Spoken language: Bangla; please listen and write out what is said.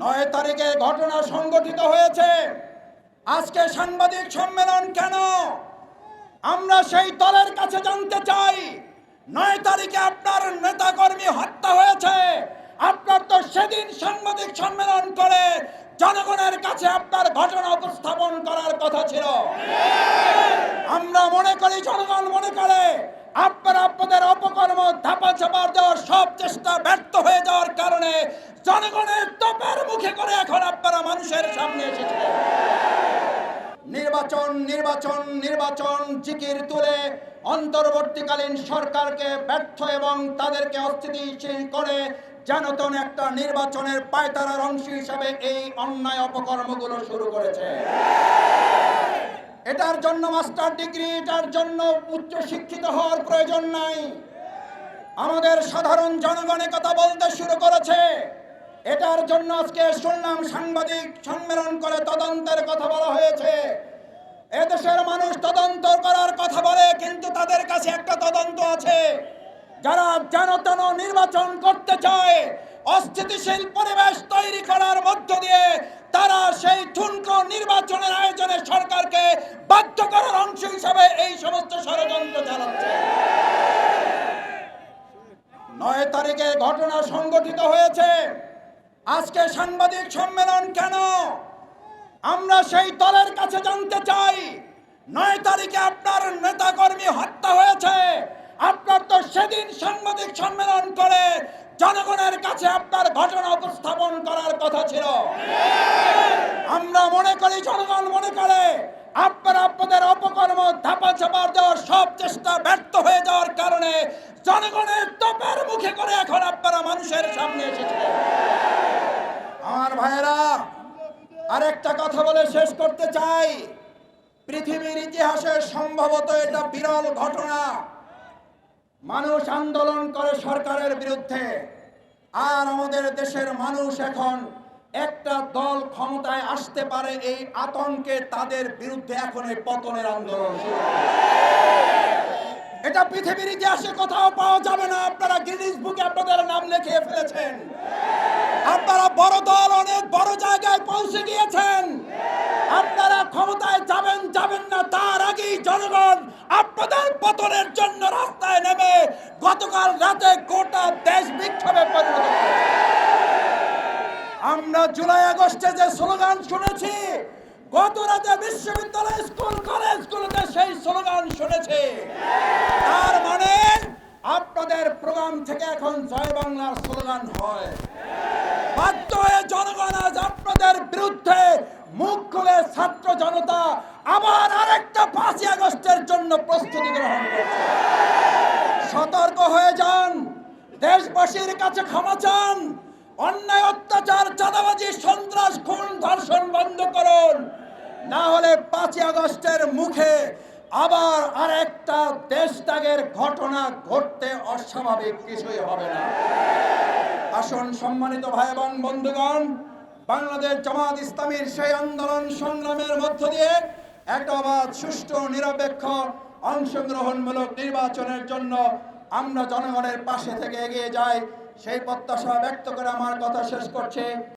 নয় তারিখে ঘটনা সংগঠিত হয়েছে। আজকে সাংবাদিক সম্মেলন কেন? আমরা সেই দলের কাছে জানতে চাই। নয় তারিখে আপনার নেতাকর্মী হত্যা হয়েছে। আপনার তো সেদিন সাংবাদিক সম্মেলন করে জনগণের কাছে আপনার ঘটনা উপস্থাপন করার কথা ছিল। আমরা মনে করি, জনগণ মনে করে, আপনারা আপনাদের অপকর্ম ধাপা চাপার দেওয়ার সব চেষ্টা ব্যর্থ হয়ে যাওয়ার কারণে জনগণের এখন আপনারা মানুষের সামনে এসেছে নির্বাচন নির্বাচন নির্বাচন জিকির তুলে অন্তর্বর্তীকালীন সরকারকে ব্যর্থ এবং তাদেরকে অস্থিতিশীল করে জানতন একটা নির্বাচনের পায়তারার অংশ হিসাবে এই অন্যায় অপকর্মগুলো শুরু করেছে। এটার জন্য মাস্টার ডিগ্রি, এটার জন্য উচ্চ শিক্ষিত হওয়ার প্রয়োজন নাই। আমাদের সাধারণ জনগণে কথা বলতে শুরু করেছে। এটার জন্য আজকে শুনলাম সাংবাদিক সম্মেলন করে তদন্তের কথা বলা হয়েছে। এদেশের মানুষ তদন্ত করার কথা বলে, কিন্তু তাদের কাছে একটা তদন্ত আছে। যারা যেন তেন নির্বাচন করতে চায়, অস্থিতিশীল পরিবেশ তৈরি করার মধ্য দিয়ে তারা সেই ঠুনকো নির্বাচনের আয়োজনে সরকারকে বাধ্য করার অংশ হিসাবে এই সমস্ত ষড়যন্ত্র চালাচ্ছে। নয় তারিখে ঘটনা সংগঠিত হয়েছে। আজকে সাংবাদিক সম্মেলন কেন? আমরা সেই দলের কাছে জানতে চাই। নয় তারিখে আপনার নেতাকর্মী হত্যা হয়েছে। আপনার তো সেদিন সাংবাদিক সম্মেলন করে জনগণের কাছে আপনার ঘটনা উপস্থাপন করার কথা ছিল। আমরা মনে করি, জনগণ মনে করে, আপনারা আপনাদের অপকর্ম ধাপা চাপার দেওয়ার সব চেষ্টা ব্যর্থ হয়ে যাওয়ার কারণে জনগণের তোপের মুখে করে এখন আপনারা মানুষের সামনে এসেছে আমার ভাইয়েরা আরেকটা কথা বলে শেষ করতে চাই। পৃথিবীর ইতিহাসে সম্ভবত এটা বিরল ঘটনা। মানুষ আন্দোলন করে সরকারের বিরুদ্ধে। আর আমাদের দেশের মানুষ এখন একটা দল ক্ষমতায় আসতে পারে এই আতঙ্কে তাদের বিরুদ্ধে এখন এই পতনের আন্দোলন এটা পৃথিবীর ইতিহাসে কোথাও পাওয়া যাবে না। আপনারা গিনিস বুকে আপনাদের নাম লিখিয়ে ফেলেছেন। বড় দল অনেক বড় জায়গায় পৌঁছে গিয়েছেন। আপনারা ক্ষমতায় যাবেন যাবেন না, তার আগেই জনগণ আপনাদের পতনের জন্য রাস্তায় নেমে গতকাল রাতে গোটা দেশ বিক্ষোভে পরিণত আমরা জুলাই আগস্টে যে স্লোগান শুনেছি, গত রাতে বিশ্ববিদ্যালয়, স্কুল, কলেজগুলোতে সেই স্লোগান শুনেছি। তার মানে আপনাদের প্রোগ্রাম থেকে এখন জয় বাংলার স্লোগান হয়। মুখ খুলে ছাত্র জনতা আবার আরেকটা পাঁচই আগস্টের জন্য প্রস্তুতি গ্রহণ করছে। সতর্ক হয়ে যান। দেশবাসীর কাছে ক্ষমা চান। অন্যায়, অত্যাচার, চাঁদাবাজি, সন্ত্রাস, খুন, ধর্ষণ বন্ধ করুন। না হলে পাঁচই আগস্টের মুখে আবার আরেকটা দেশ ত্যাগের ঘটনা ঘটতে অস্বাভাবিক কিছুই হবে না। আসুন সম্মানিত ভাই এবং বন্ধুগণ বাংলাদেশ জামাত ইসলামীর সেই আন্দোলন সংগ্রামের মধ্য দিয়ে একটা অবাধ, সুষ্ঠু, নিরপেক্ষ, অংশগ্রহণমূলক নির্বাচনের জন্য আমরা জনগণের পাশে থেকে এগিয়ে যাই। সেই প্রত্যাশা ব্যক্ত করে আমার কথা শেষ করছে।